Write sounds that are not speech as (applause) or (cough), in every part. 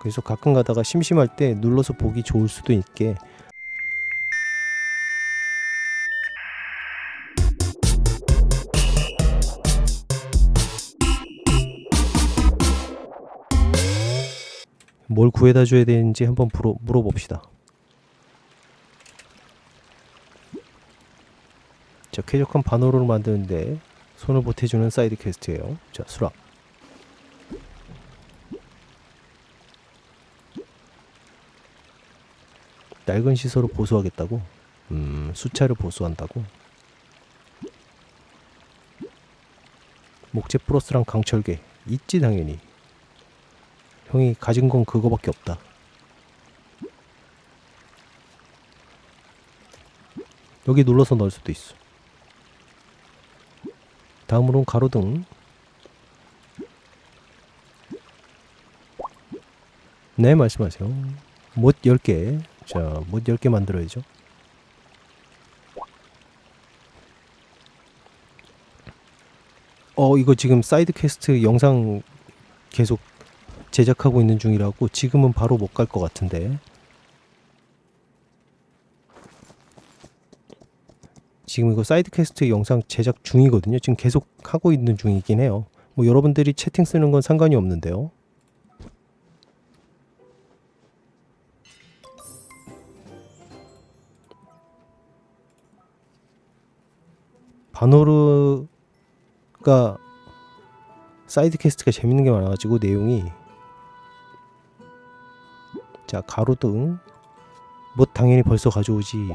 그래서 가끔 가다가 심심할 때 눌러서 보기 좋을 수도 있게 뭘 구해다 줘야 되는지 한번 물어, 물어봅시다. 자, 쾌적한 반호를 만드는데 손을 보태주는 사이드 퀘스트예요. 자, 수락. 낡은 시설을 보수하겠다고? 음, 수차를 보수한다고? 목재 플러스랑 강철개 있지 당연히. 형이 가진 건 그거밖에 없다. 여기 눌러서 넣을 수도 있어. 다음으로는 가로등. 네, 말씀하세요. 못 10개. 자, 못 10개 만들어야죠. 어, 이거 지금 사이드 퀘스트 영상 계속 제작하고 있는 중이라고 지금은 바로 못 갈 것 같은데. 지금 이거 사이드 퀘스트 영상 제작 중이거든요. 지금 계속 하고 있는 중이긴 해요. 뭐 여러분들이 채팅 쓰는 건 상관이 없는데요. 바노르가 사이드 퀘스트가 재밌는 게 많아가지고 내용이 자 가로등. 뭐 당연히 벌써 가져오지.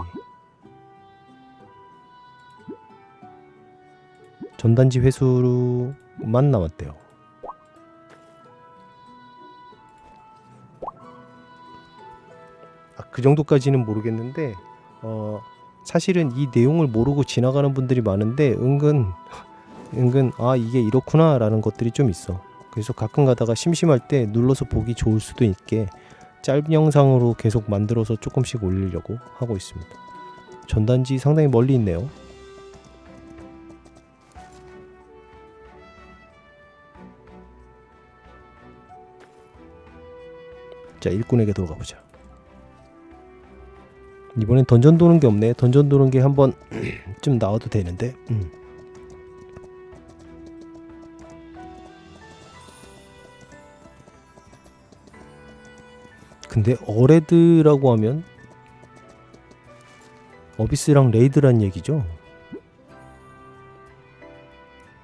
전단지 회수만 남았대요. 아, 그 정도까지는 모르겠는데 어 사실은 이 내용을 모르고 지나가는 분들이 많은데 은근 은근 아 이게 이렇구나라는 것들이 좀 있어. 그래서 가끔 가다가 심심할 때 눌러서 보기 좋을 수도 있게 짧은 영상으로 계속 만들어서 조금씩 올리려고 하고 있습니다. 전단지 상당히 멀리 있네요. 자 일꾼에게 돌아가 보자. 이번엔 던전 도는 게 없네. 던전 도는 게 한번 (clears throat) 좀 나와도 되는데. 음. 근데 어레드라고 하면 어비스랑 레이드란 얘기죠.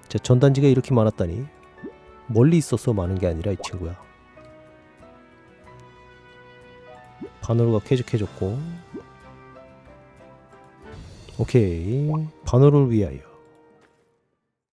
자, 전단지가 이렇게 많았다니 멀리 있어서 많은 게 아니라 이 친구야. 반으로가 쾌적해졌고 오케이. 반호를 위하여